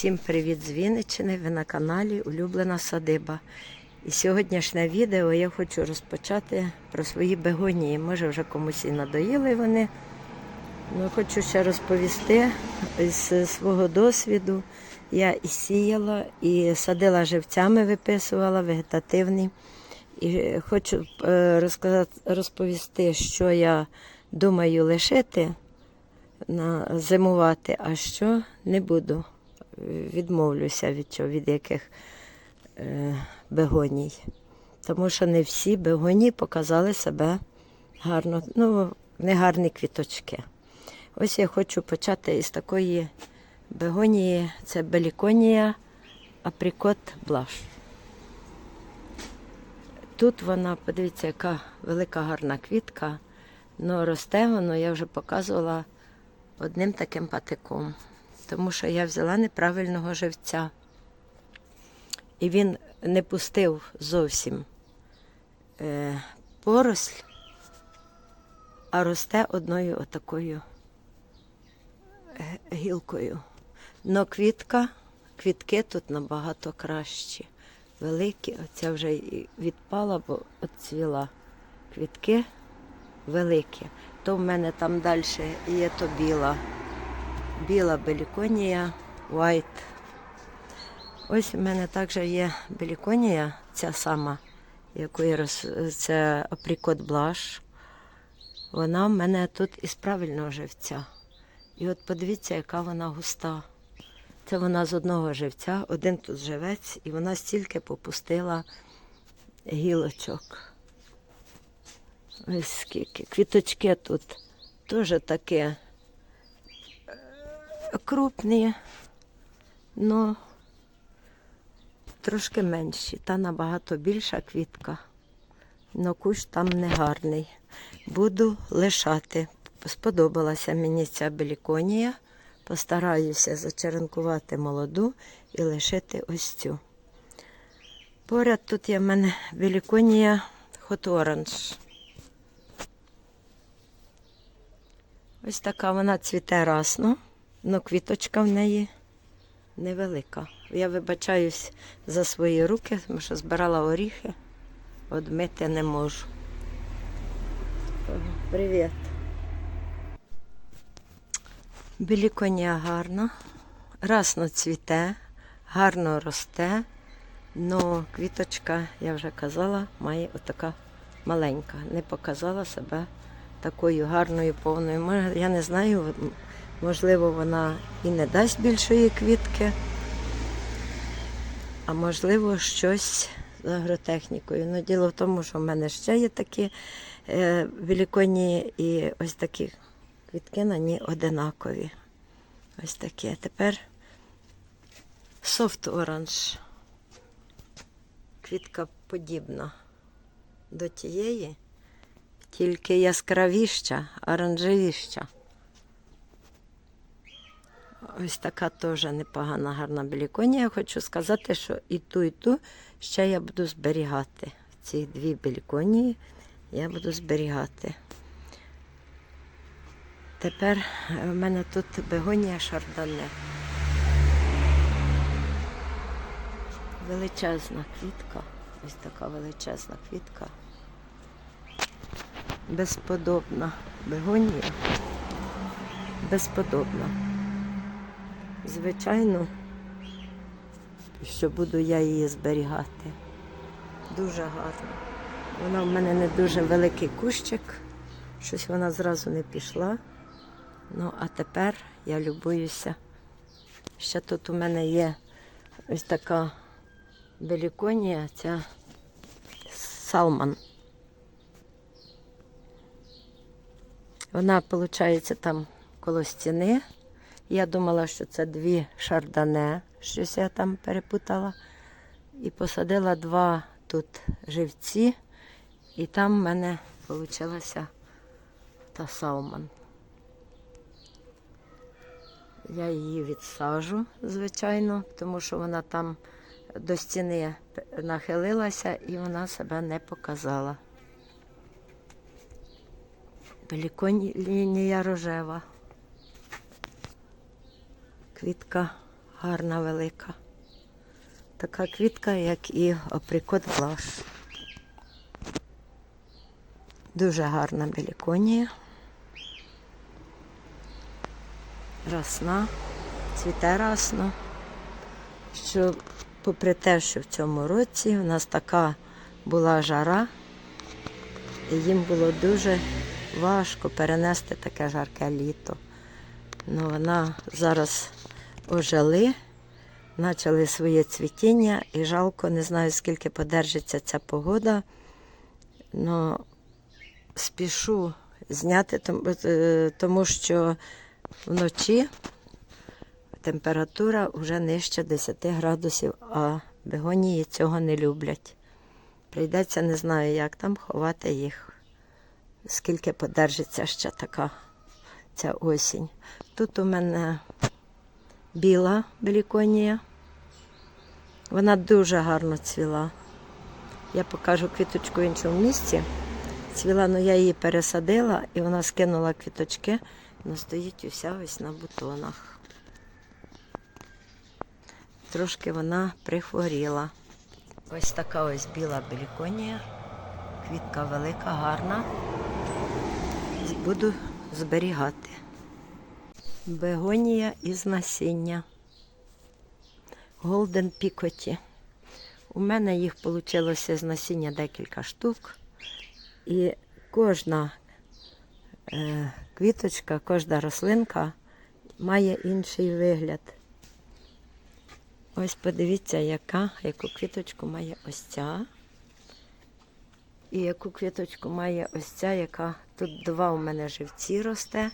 Всім привіт з Вінниччини. Ви на каналі Улюблена Садиба. І сьогоднішнє відео я хочу розпочати про свої бегонії. Може вже комусь і надоїли вони. Ну, хочу ще розповісти з свого досвіду. Я і сіяла, і садила живцями, виписувала вегетативні. І хочу е, розповісти, що я думаю лишити на зимувати, а що не буду. Відмовлюся від чого, від яких е, бегоній. Тому що не всі бегоні показали себе гарно, ну, не гарні квіточки. Ось я хочу почати із такої бегонії, це беліконія априкот блаш. Тут вона, подивіться, яка велика гарна квітка, але росте воно, я вже показувала одним таким патиком, тому що я взяла неправильного живця. І він не пустив зовсім е, поросль, а росте одною отакою гілкою. Но квітка, квітки тут набагато кращі, великі. Оця вже відпала, бо оцвіла. Квітки великі. То в мене там далі є то біла. Біла беліконія, white. Ось у мене також є беліконія, ця сама, яку я роз... це априкот блаш. Вона в мене тут із правильного живця. І от подивіться, яка вона густа. Це вона з одного живця, один тут живець, і вона стільки попустила гілочок. Ось скільки. Квіточки тут теж такі е, крупні, але трошки менші. Та набагато більша квітка. Но кущ там не гарний. Буду лишати. Сподобалася мені ця беліконія. Постараюся зачеренкувати молоду і лишити ось цю. Поряд тут є в мене беліконія Hot Orange. Ось така вона цвіте расно, але квіточка в неї невелика. Я вибачаюсь за свої руки, тому що збирала оріхи, одмити не можу. Привіт. Біліконія гарна, расно цвіте, гарно росте, але квіточка, я вже казала, має отака маленька. Не показала себе такою гарною, повною. Я не знаю, можливо, вона і не дасть більшої квітки, а можливо, щось з агротехнікою. Ну, діло в тому, що в мене ще є такі е, великоні і ось такі квітки на ній одинакові. Ось такі. А Тепер софт оранж. Квітка подібна до тієї, тільки яскравіща, оранжевіща. Ось така теж непогана гарна беліконія. Хочу сказати, що і ту, і ту ще я буду зберігати. Ці дві беліконії я буду зберігати. Тепер е, в мене тут бегонія шардоне. Величезна квітка. Ось така величезна квітка. Безподобна бегонія. Безподобна. Звичайно, що буду я її зберігати. Дуже гарно. Вона в мене не дуже великий кущик. Щось вона зразу не пішла. Ну, а тепер я любуюся. Ще тут у мене є ось така беліконія, ця салман. Вона, виходить, там коло стіни. Я думала, що це дві шардане, щось я там перепутала. І посадила два тут живці, і там в мене вийшла та салман. Я її відсажу, звичайно, тому що вона там до стіни нахилилася і вона себе не показала. Беліконія рожева. Квітка гарна велика. Така квітка, як і оприкот блаш. Дуже гарна беліконія. Росна, цвіте расно. Що попри те, що в цьому році у нас така була жара, і їм було дуже важко перенести таке жарке літо. Ну, вона зараз ожили, почали своє цвітіння і жалко, не знаю, скільки подержиться ця погода. Но спішу зняти, е, тому що вночі температура вже нижче 10 градусів, а бегонії цього не люблять. Прийдеться, не знаю, як там ховати їх, скільки подержиться ще така ця осінь. Тут у мене біла беліконія. Вона дуже гарно цвіла. Я покажу квіточку в іншому місці. Цвіла, ну я її пересадила і вона скинула квіточки, але стоїть уся ось на бутонах. Трошки вона прихворіла. Ось така ось біла беліконія. Квітка велика, гарна. Буду зберігати. Бегонія із насіння. Голден Пікоті. У мене їх вийшло з насіння декілька штук. І кожна е, квіточка, кожна рослинка має інший вигляд. Ось подивіться, яка, яку квіточку має ось ця. І яку квіточку має ось ця, яка тут два у мене живці росте.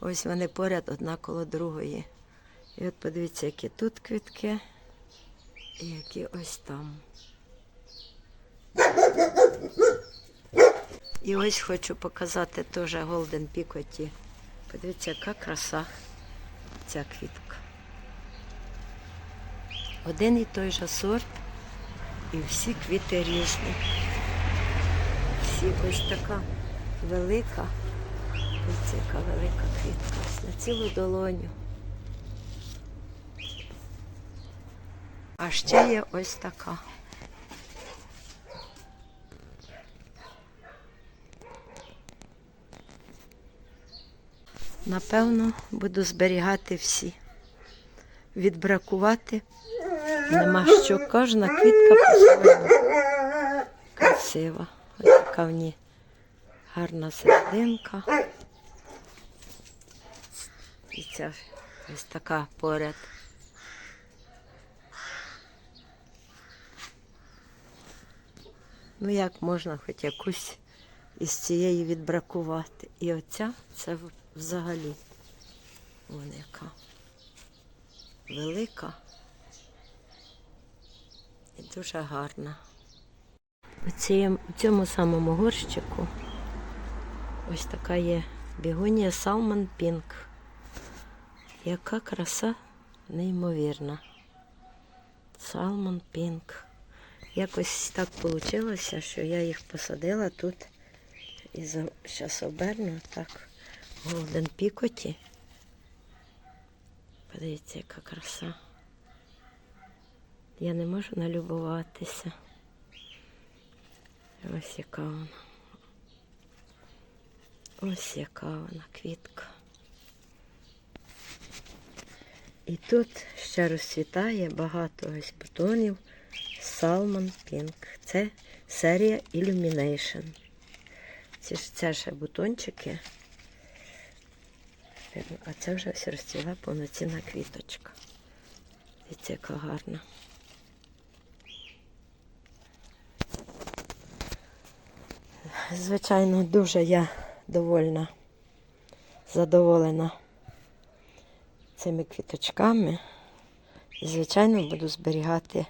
Ось вони поряд одна коло другої. І от подивіться, які тут квітки, і які ось там. І ось хочу показати теж Golden Picoti. Подивіться, яка краса ця квітка. Один і той же сорт, і всі квіти різні. Всі ось така велика. Ось яка велика квітка. На цілу долоню. А ще є ось така. Напевно, буду зберігати всі. Відбракувати нема що. Кожна квітка по-своєму красива. Ось така в ній гарна серединка. Ця ось така поряд. Ну як можна хоч якусь із цієї відбракувати. І оця це взагалі. Вон яка. Велика і дуже гарна. У цім- у цьому самому горщику ось така є бігонія Salmon Pink. Яка краса неймовірна. Salmon Pink. Якось так вийшло, що я їх посадила тут. І зараз оберну так. Голден Пікоті. Подивіться, яка краса. Я не можу налюбуватися. Ось яка вона. Ось яка вона квітка. І тут ще розцвітає багато ось бутонів Salmon Pink. Це серія Illumination. Ж це ще бутончики. А це вже ось розцвіла повноцінна квіточка. Дивіться, яка гарна. Звичайно, дуже я довольна, задоволена цими квіточками. І, звичайно, буду зберігати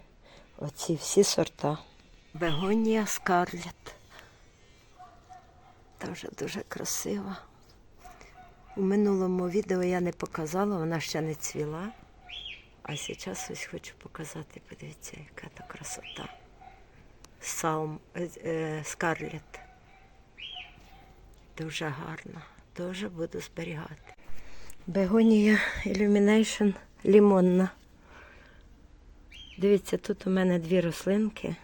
оці всі сорта. Бегонія Скарлет. Дуже дуже красива. У минулому відео я не показала, вона ще не цвіла. А зараз ось хочу показати, подивіться, яка то красота. Саум, е, е, Скарлет. Дуже гарна. Дуже буду зберігати. Бегонія Illumination лимонна. Дивіться, тут у мене дві рослинки.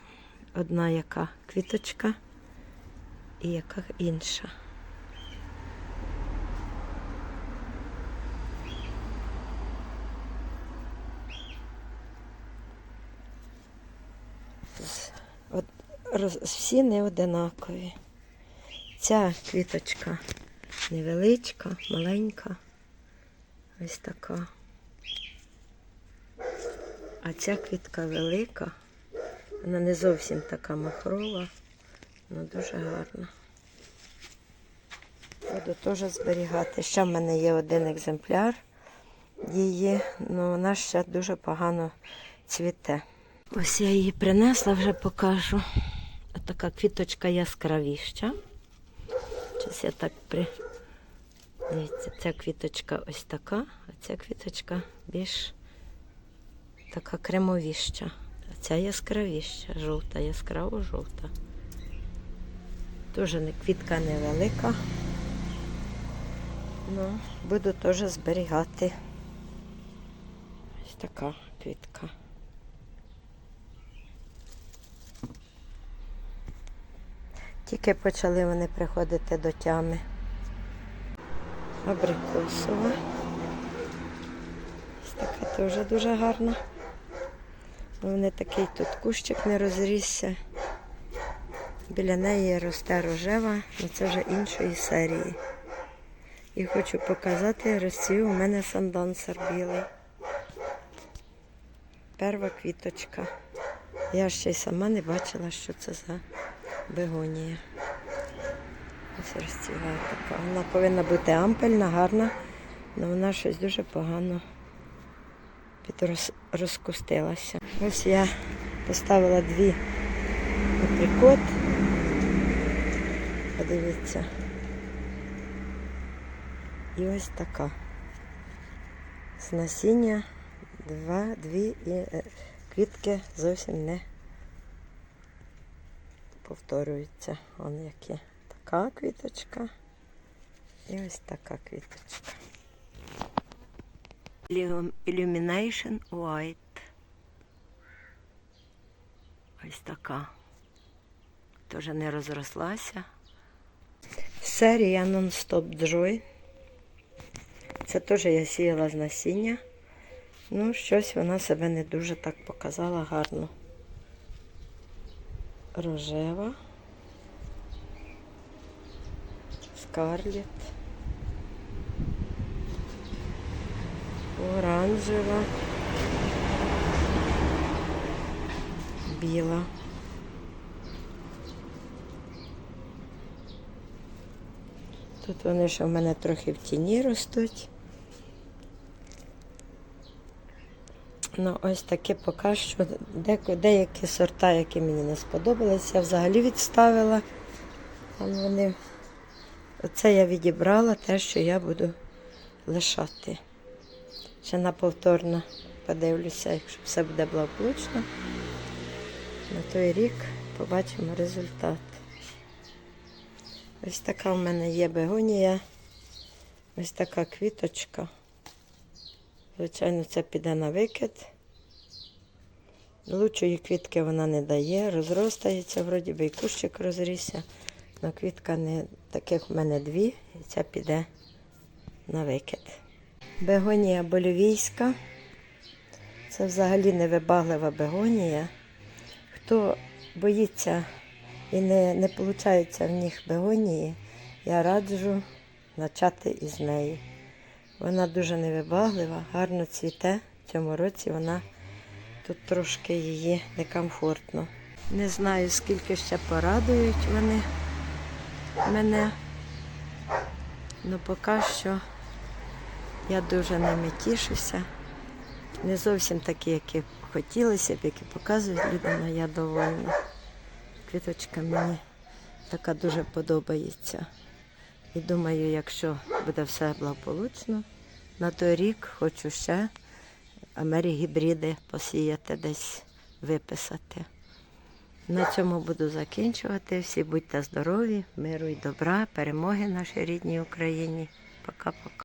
Одна яка квіточка і яка інша. От- роз- Всі не одинакові. Ця квіточка невеличка, маленька. Ось така. А ця квітка велика. Вона не зовсім така махрова, але дуже гарна. Буду теж зберігати. Ще в мене є один екземпляр її, але вона ще дуже погано цвіте. Ось я її принесла, вже покажу. Така квіточка яскравіща. Зараз я так при. Дивіться, ця квіточка ось така, а ця квіточка більш така кремовіща. А ця яскравіща, жовта, яскраво жовта. Теж квітка невелика. Ну, буду теж зберігати. Ось така квітка. Тільки почали вони приходити до тями. Абрикосова. Ось така теж дуже гарна. Вони такий тут кущик не розрісся. Біля неї росте рожева, але це вже іншої серії. І хочу показати, розцвів у мене сандансер білий. Перша квіточка. Я ще й сама не бачила, що це за бегонія. Ось розцвіває така. Вона повинна бути ампельна, гарна, але вона щось дуже погано підроз... розкустилася. Ось я поставила дві априкот. Подивіться. І ось така. З насіння два, дві і е, квітки зовсім не повторюються. Вон які. Така квіточка і ось така квіточка. Illumination White. Ось така. Теж не розрослася. Серія Non-Stop Joy. Це теж я сіяла з насіння. Ну, щось вона себе не дуже так показала гарно. Рожева. Скарлет. Оранжева. Біла. Тут вони ще в мене трохи в тіні ростуть. Ну, ось таке поки що деякі сорта, які мені не сподобалися, я взагалі відставила. Там вони. Оце я відібрала те, що я буду лишати. Ще на повторно подивлюся, якщо все буде благополучно. На той рік побачимо результат. Ось така в мене є бегонія. Ось така квіточка. Звичайно, це піде на викид. Лучшої квітки вона не дає, розростається, вроді би і кущик розрісся. Але квітка не таких в мене дві, і ця піде на викид. Бегонія болівійська. Це взагалі невибаглива бегонія. Хто боїться і не, не виходить в них бегонії, я раджу почати із неї. Вона дуже невибаглива, гарно цвіте. В цьому році вона тут трошки її некомфортно. Не знаю, скільки ще порадують вони мене. Ну поки що я дуже ними тішуся. Не зовсім такі, які хотілося б, які показують людям, але я довольна. Квіточка мені така дуже подобається. І думаю, якщо буде все благополучно, на той рік хочу ще америгібриди посіяти десь, виписати. На цьому буду закінчувати. Всі будьте здорові, миру і добра, перемоги нашій рідній Україні. Пока-пока.